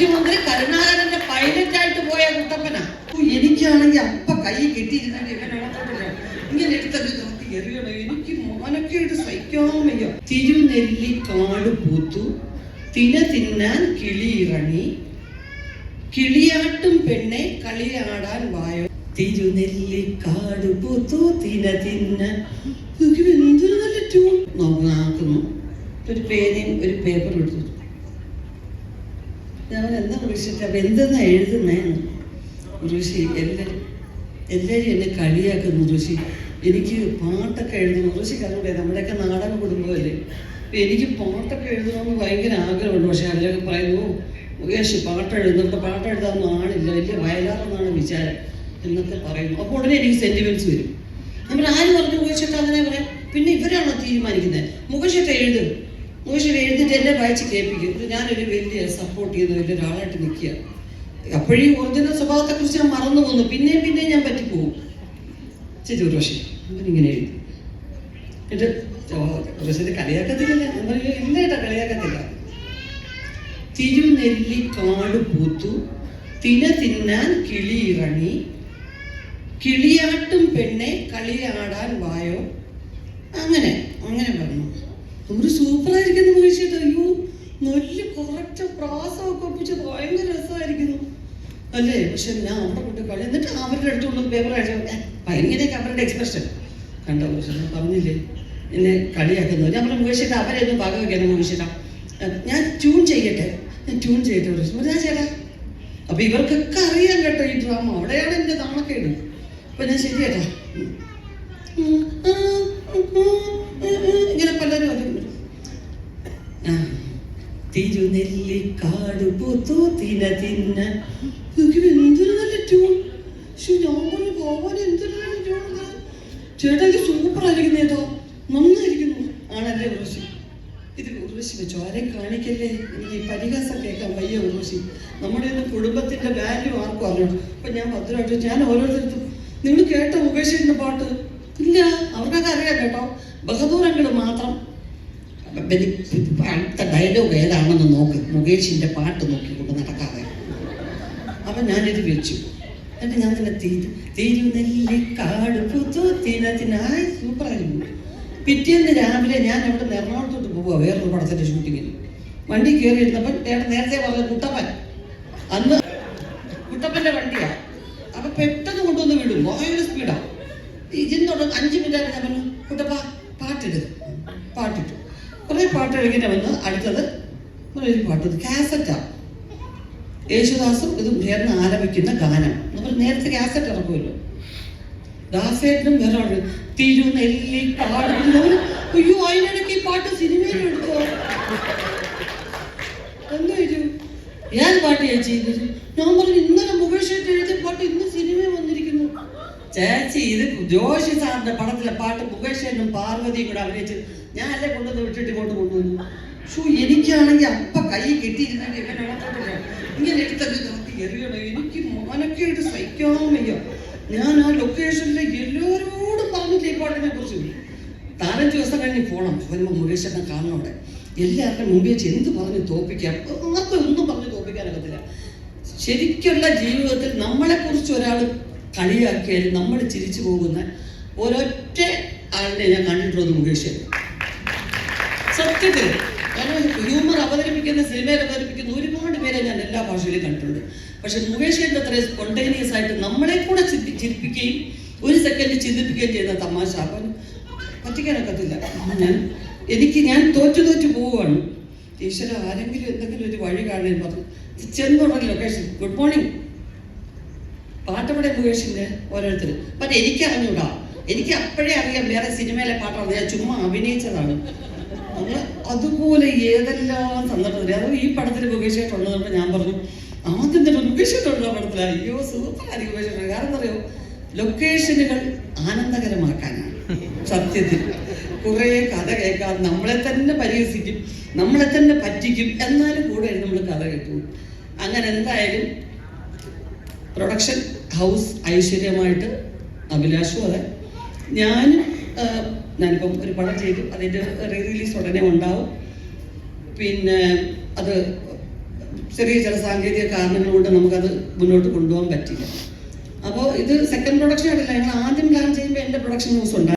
മുഖ്യമന്ത്രി കരുണാകരന്റെ പൈലറ്റായിട്ട് പോയ കുട്ടപ്പനാ എനിക്കാണെങ്കിൽ അപ്പ കൈ കെട്ടിയിരുന്നെങ്കിൽ ഇങ്ങനെ എടുത്തൊക്കെ കാത്തി എറിയണം. എനിക്ക് മോനൊക്കെയായിട്ട് സഹിക്കാൻ തിരുനെല്ലി കാട് പൂത്തു. തിന തിന്നാൻ കിളി ഇറങ്ങി. കിളിയാട്ടും പെണ്ണെ കളിയാടാൻ വായോ. തിരുനെല്ലി കാട് പൂത്തു തിന തിന്ന. ഇതൊക്കെ എന്തൊരു നല്ല ട്യൂൺ നോക്കുന്നു ഒരു പേനയും ഒരു പേപ്പർ എടുത്തു ഞാൻ എന്താ വിളിച്ചിട്ട് അപ്പം എന്തെന്ന് എഴുതുന്നേന്ന് ഋഷി എല്ലാവരും എല്ലാവരും എന്നെ കളിയാക്കുന്നു ഋഷി എനിക്ക് പാട്ടൊക്കെ എഴുതുന്നു ഋഷിക്ക് അതുകൊണ്ട് നമ്മുടെയൊക്കെ നാടക കുടുംബമല്ലേ. അപ്പം എനിക്ക് പാട്ടൊക്കെ എഴുതണമെന്ന് ഭയങ്കര ആഗ്രഹമുണ്ട്. പക്ഷെ അവരൊക്കെ പറയുന്നു മുകേഷ് പാട്ട് എഴുതുന്നുണ്ട് പാട്ട് എഴുതാമെന്ന് ആണില്ല വലിയ വയലാറെന്നാണ് വിചാരം. എന്നൊക്കെ പറയുന്നു. അപ്പോൾ ഉടനെ എനിക്ക് സെന്റിമെന്റ്സ് വരും. നമ്മൾ ആര് പറഞ്ഞു മുകേഷേട്ട അങ്ങനെ പറയാം? പിന്നെ ഇവരാണോ തീരുമാനിക്കുന്നത്? മുകേഷേട്ട എഴുതും. മുകേഷ് എഴുതിട്ട് എന്നെ വായിച്ച് കേൾപ്പിക്കും. ഞാനൊരു വലിയ സപ്പോർട്ട് ചെയ്യുന്ന വലിയ ഒരാളായിട്ട് നിൽക്കുക. അപ്പോഴേ ഒറിജിനൽ സ്വഭാവത്തെ കുറിച്ച് ഞാൻ മറന്നു പോകുന്നു. പിന്നെയും പിന്നെയും ഞാൻ പറ്റിപ്പോകും. ചേച്ചി ഒരു പക്ഷേ ഇങ്ങനെ എഴുതി. എന്നിട്ട് പക്ഷേ കളിയാക്കത്തില്ല ഇല്ല ഏട്ടാ കളിയാക്കത്തില്ല. തിരുനെല്ലി കാട് പൂത്തു തിന തിന്നാൻ കിളി ഇറങ്ങി കിളിയാട്ടും പെണ്ണെ കളിയാടാൻ വായോ? അങ്ങനെ അങ്ങനെ പറഞ്ഞു. ഒരു സൂപ്പറായിരിക്കുന്നു ചോദിച്ചിട്ട് അയ്യോ നല്ല കുറച്ച് പ്രാസമൊക്കെ ഒപ്പിച്ച് ഭയങ്കര രസമായിരിക്കുന്നു. അല്ലേ? പക്ഷെ ഞാൻ അവിടെ കൊണ്ട് കളി. എന്നിട്ട് അവരുടെ അടുത്തുള്ള പേപ്പർ അയച്ചു ഭയങ്കരയൊക്കെ അവരുടെ എക്സ്പ്രഷൻ കണ്ടോ പക്ഷെ പറഞ്ഞില്ലേ? എന്നെ കളിയാക്കുന്നു. ഞാൻ പറഞ്ഞു മുകേഷിട്ട് അവരെയൊന്നും വയ്ക്കാൻ മുകേഷിട്ട ഞാൻ ട്യൂൺ ചെയ്യട്ടെ? ഞാൻ ട്യൂൺ ചെയ്യട്ടെ ഒരു ഞാൻ ചേട്ടാ? അപ്പൊ ഇവർക്കൊക്കെ അറിയാൻ കേട്ടോ ഈ ഡ്രാമ അവിടെയാണ് എന്റെ നാണക്കേട്. അപ്പൊ ഞാൻ ശരി ചേട്ടാ ഇങ്ങനെ പലരും അറിയുന്നു ആ, തിരുനെല്ലിക്കാട് തിന തിന്ന ഇതൊക്കെ എന്തൊരു നല്ല ട്യൂൺ ശ്ശോ, ഞാൻ പറഞ്ഞു ഭഗവാൻ എന്തൊരു നല്ല ട്യൂൺ. ചേട്ടാ ഇത് സൂപ്പർ ആയിരിക്കുന്നു കേട്ടോ. നന്നായിരിക്കുന്നു. ആണല്ലേ ഉർവശി ഇത് ഉർവശി വെച്ചോ. ആരെയും കാണിക്കല്ലേ? എനിക്ക് പരിഹാസം കേൾക്കാൻ വയ്യ ഉർവശി നമ്മുടെ ഒന്നും കുടുംബത്തിന്റെ വാല്യൂ ആർക്കും അറിയണം. അപ്പൊ ഞാൻ ഭദ്രമായിട്ട് ഞാൻ ഓരോരുത്തർക്കും നിങ്ങൾ കേട്ട ഉപേക്ഷിക്കുന്ന പാട്ട്? ഇല്ല അവർക്കൊക്കെ അറിയാം കേട്ടോ. ബഹദൂർ അങ്കിൾ മാത്രം അടുത്ത ഡയലോഗ് ഏതാണെന്ന് നോക്ക്. മുകേഷിന്റെ പാട്ട് നോക്കിക്കൊണ്ട് നടക്കാതെ. അവൻ ഞാനിത് വെച്ചു. എന്നിട്ട് ഞാൻ തന്നെ തീരു തിരുനെല്ലിക്കാട് പുതു തിനത്തിനായി സൂപ്പറായിരുന്നു പിറ്റേന്ന് രാവിലെ ഞാൻ അവിടെ എറണാകുളത്തോട്ട് പോവുക. വേറൊരു പടത്തിന്റെ ഷൂട്ടിങ്ങിന് വണ്ടി കയറി ഇരുന്നപ്പോൾ ഏട്ടൻ നേരത്തെ പറഞ്ഞ കുട്ടപ്പൻ അന്ന് കുട്ടപ്പന്റെ വണ്ടിയാ. അപ്പൊ പെട്ടെന്ന് കൊണ്ടുവന്ന് വിടും. ഭയങ്കര സ്പീഡാ ഇതിനോട് അഞ്ച് മിനിറ്റ് ഞാൻ പറഞ്ഞു കുട്ടപ്പ പാട്ട് എഴുതിയിട്ട് വന്ന്. അടുത്തത് ഒരു പാട്ട് കാസറ്റാ. യേശുദാസും ഇതും ചേർന്ന് ആലപിക്കുന്ന ഗാനം. നമ്മൾ നേരത്തെ കാസറ്റ് ഇറക്കുമല്ലോ. ദാസേട്ടനും വേറെ തിരുനെല്ലി പാടുന്നു. അയ്യോ അതിനിടയ്ക്ക് പാട്ട് സിനിമയിൽ എടുത്തോ? എന്തോ ഞാൻ പാട്ട് ചേച്ചി ഞാൻ പറഞ്ഞു ഇന്നലെ മുകേഷ് എഴുതിയ പാട്ട് ഇന്ന് സിനിമയിൽ വന്നിരിക്കുന്നു ചേച്ചി ഇത് ജോഷി സാറിന്റെ പടത്തിലെ പാട്ട് മുഖേഷനും പാർവതിയും കൂടെ അഭിനയിച്ച് ഞാൻ അല്ലേ കൊണ്ടുവന്ന് വിട്ടിട്ട് ഇങ്ങോട്ട് കൊണ്ടുവന്നു. ഷൂ എനിക്കാണെങ്കിൽ അപ്പ കൈ കെട്ടിയിരുന്നെങ്കിൽ ഇങ്ങനെ എടുത്തൊക്കെ എറിയണം. എനിക്ക് മോനൊക്കെയായിട്ട് സഹിക്കാൻ ഞാൻ ആ ലൊക്കേഷനിലെ എല്ലാവരോടും പറഞ്ഞു പാട്ടിനെ കുറിച്ച്. നാലഞ്ച് ദിവസം കഴിഞ്ഞ് പോകണം വരുമ്പോൾ മുകേഷനെ കാണണം അവിടെ. എല്ലാവരുടെ മുമ്പേ വെച്ച് എന്ത് പറഞ്ഞ് തോപ്പിക്കാം അങ്ങനത്തെ ഒന്നും പറഞ്ഞ് തോപ്പിക്കാനൊക്കത്തില്ല ശരിക്കുള്ള ജീവിതത്തിൽ നമ്മളെ കുറിച്ച് ഒരാൾ കളിയാക്കിയാൽ നമ്മൾ ചിരിച്ചു പോകുന്ന ഒരൊറ്റ ആളിനെ ഞാൻ കണ്ടിട്ടുള്ളത് മുകേഷ്? സത്യത്തിൽ. കാരണം ഹ്യൂമർ അവതരിപ്പിക്കുന്ന സിനിമയിൽ അവതരിപ്പിക്കുന്ന ഒരുപാട് പേരെ ഞാൻ എല്ലാ ഭാഷയിലും കണ്ടിട്ടുണ്ട്. പക്ഷെ മുകേഷിന്റെ അത്ര സ്പോണ്ടേനിയസ് ആയിട്ട് നമ്മളെ കൂടെ ചിരിപ്പിക്കുകയും ഒരു സെക്കൻഡ് ചിന്തിപ്പിക്കുകയും ചെയ്യുന്ന തമാശ. അപ്പം പറ്റിക്കാനൊക്കത്തില്ല ഞാൻ എനിക്ക് ഞാൻ തോറ്റു തോറ്റു പോവുകയാണ്. ഈശ്വര ആരെങ്കിലും എന്തെങ്കിലും ഒരു വഴി കാണാൻ പറഞ്ഞു ചെന്നുടനെ ലൊക്കേഷൻ ഗുഡ് മോർണിംഗ് പാട്ടവിടെ മുകേഷിന്റെ ഓരോരുത്തർ പക്ഷെ എനിക്ക് അറിഞ്ഞൂടാ. എനിക്ക് അപ്പോഴേ അറിയാം വേറെ സിനിമയിലെ പാട്ടാണ്. ഞാൻ ചുമ്മാ അഭിനയിച്ചതാണ്. നമ്മൾ അതുപോലെ ഏതെല്ലാം സന്ദർഭത്തിൽ അത് ഈ പടത്തിൽ മുകേഷായിട്ടുള്ളതുകൊണ്ട് ഞാൻ പറഞ്ഞു ആദ്യം തന്നെ മുകേഷായിട്ടുള്ള പടത്തിൽ അയ്യോ സൂപ്പറായിരിക്കും മുകേഷ് കാരണം അറിയോ? ലൊക്കേഷനുകൾ ആനന്ദകരമാക്കാനാണ്. സത്യത്തിൽ. കുറേ കഥ കേൾക്കാൻ നമ്മളെ തന്നെ പരിഹസിക്കും നമ്മളെ തന്നെ പറ്റിക്കും എന്നാലും കൂടെ നമ്മൾ കഥ കേട്ടു അങ്ങനെ എന്തായാലും പ്രൊഡക്ഷൻ ഹൗസ് ഐശ്വര്യമായിട്ട് അഭിലാഷും അതെ. ഞാൻ ഞാനിപ്പം ഒരു പടം ചെയ്തു. അതിന്റെ റീ റിലീസ് ഉടനെ ഉണ്ടാവും. പിന്നെ അത് ചെറിയ ചില സാങ്കേതിക കാരണങ്ങൾ കൊണ്ട് നമുക്കത് മുന്നോട്ട് കൊണ്ടുപോകാൻ പറ്റില്ല. അപ്പോൾ ഇത് സെക്കൻഡ് പ്രൊഡക്ഷൻ ആയിട്ടില്ല. ഞങ്ങൾ ആദ്യം പ്ലാൻ ചെയ്യുമ്പോൾ എന്റെ പ്രൊഡക്ഷൻ ന്യൂസ് ഉണ്ടായിരുന്നു.